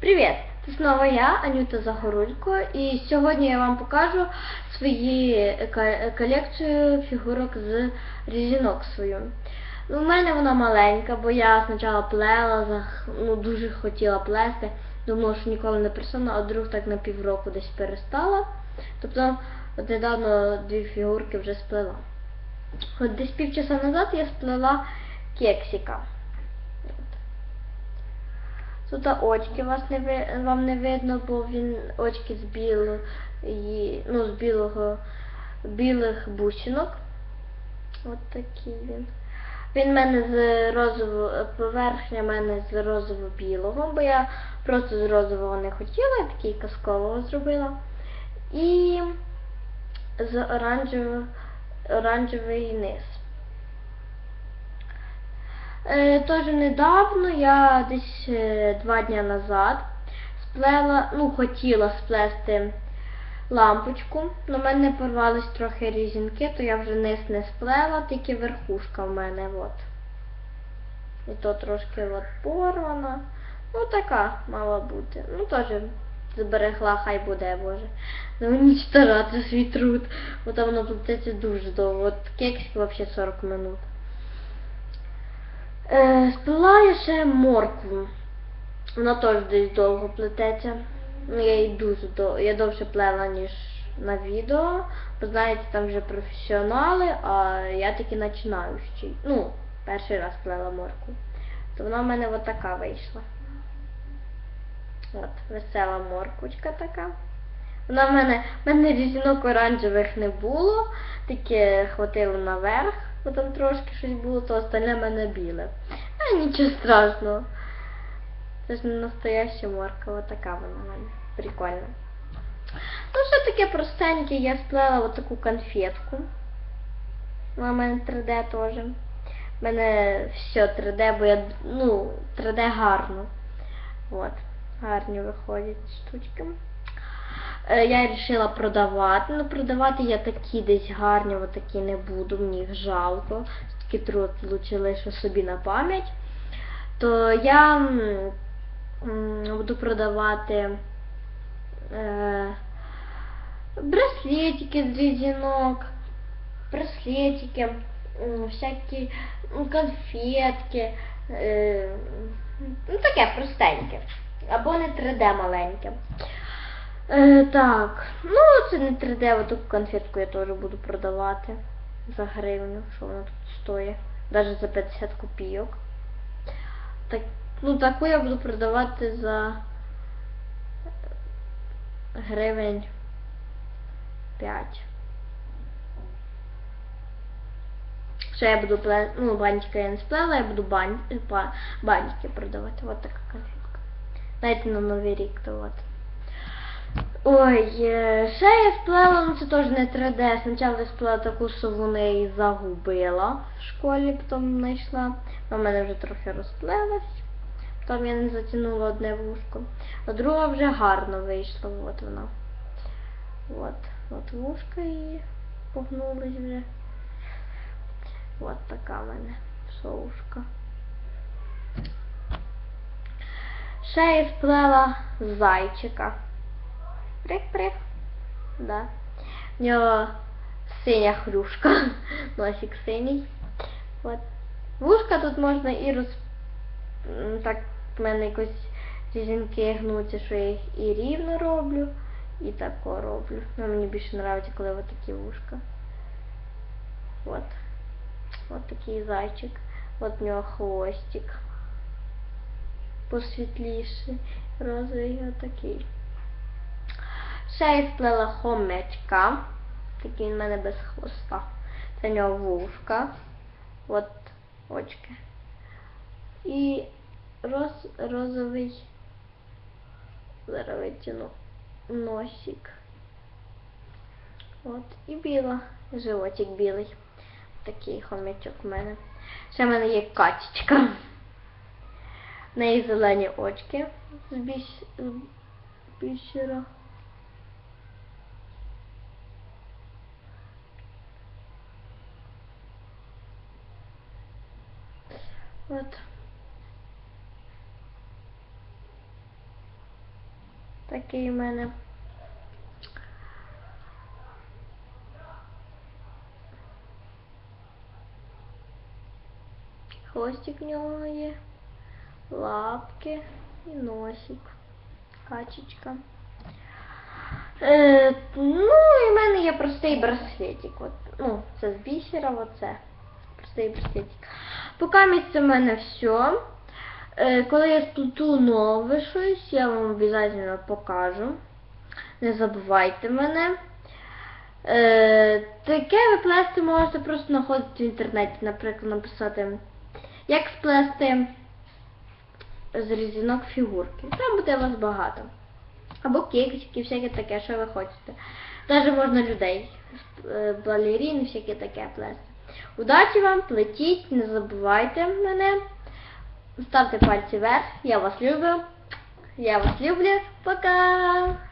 Привіт! Це знову я, Анюта Загорулько, і сьогодні я вам покажу свої колекцію фігурок з різінок свою. Ну, У мене вона маленька, бо я спочатку плела, ну, дуже хотіла плести, думала, що ніколи не перестану, а вдруг так на півроку десь перестала. Тобто от недавно дві фігурки вже сплела. От десь півчаса назад я сплела кексика. Тут очки вас не вам не видно, бо він очки з білого, ну, з білого, білих бусинок. От такий він. Він в мене з розового, поверхня в мене з розово-білого, бо я просто з розового не хотіла, я такий казкового зробила. І з оранжевого, оранжевий низ. Е, Тож недавно, я десь е, два дні назад сплела, ну, хотіла сплести лампочку, але в мене порвались трохи різінки, то я вже низ не сплела, тільки верхушка в мене. от. І то трошки от порвана. Ну така мала бути. Ну теж зберегла, хай буде, боже. Ну ніч старати свій труд. Бо там воно плететься дуже довго. От кексик взагалі 40 минут. Е, сплела я ще моркву. Вона теж десь довго плететься. Я її дуже довго. Я довше плела, ніж на відео. Бо знаєте, там вже професіонали, а я таки починаючий. Ну, перший раз плела моркву. То вона в мене от така вийшла. От, весела морквочка така. Вона в мене, в мене різінок оранжевих не було, тільки хватило наверх, бо там трошки щось було, то остальне мене біле. А нічого страшного. Це ж не настояща морква, от така вона в мене. Прикольна. Ну, що таке простеньке, я сплела от таку конфетку. Вона в мене 3D теж. У мене все 3D, бо я, ну, 3D гарно. От, гарні виходять штучки. Е, Я вирішила продавати. Ну, продавати я такі десь гарні, такі не буду, мені їх жалко. Такі труд лучше лише собі на пам'ять. То я буду продавати е, браслетики з різінок, браслетики, всякі конфетки. Е, ну, таке простеньке. Або не 3D маленьке. Е, так, ну це не 3D, таку конфетку я теж буду продавати за гривню, що вона тут стоїть. Навіть за 50 копійок. Так, ну таку я буду продавати за гривень 5. Що я буду пле... ну, бантика я не сплела, я буду бан... бантики продавати. Вот така конфетка. Навіть на Новий рік, то от. Ой, е, ще я сплела, ну це теж не 3D. Спочатку я сплела таку сову неї загубила в школі, потім знайшла. В мене вже трохи розплелась. Потім я не затягнула одне вушко. А друга вже гарно вийшла. От вона. От, от вушка її погнулась вже. От така в мене совушка. Ще я сплела зайчика. Прик-прик. Да. У нього синя хрюшка. Носик синій. От. Вушка тут можна і роз... Так, в мене якось різинки гнуться, що я їх і рівно роблю, і тако роблю. Ну, мені більше подобається, коли от такі вушка. От. От такий зайчик. От в нього хвостик. Посвітліший. Розовий отакий. Ще я сплела хомячка. Такий в мене без хвоста. Це в нього вушка. От очки. І роз, розовий зараз носик. От. І біла. Животик білий. Такий хомячок в мене. Ще в мене є качечка. В неї зелені очки з бісера. От. Такий у мене. Хвостик в нього є, лапки і носик. Качечка. Е, ну, і в мене є простий браслетик. От, ну, це з бісера, оце. Простий браслетик. Поки місце в мене все. Коли я сплету нове щось, я вам обов'язково покажу. Не забувайте мене. Е, таке ви плести можете просто знаходити в інтернеті, наприклад, написати, як сплести з різинок фігурки. Там буде у вас багато. Або кексики, всяке таке, що ви хочете. Навіть можна людей, е, балерін, всяке таке плести. Удачі вам, плетіть, не забувайте мене. Ставте пальці вверх. Я вас люблю. Я вас люблю. Пока!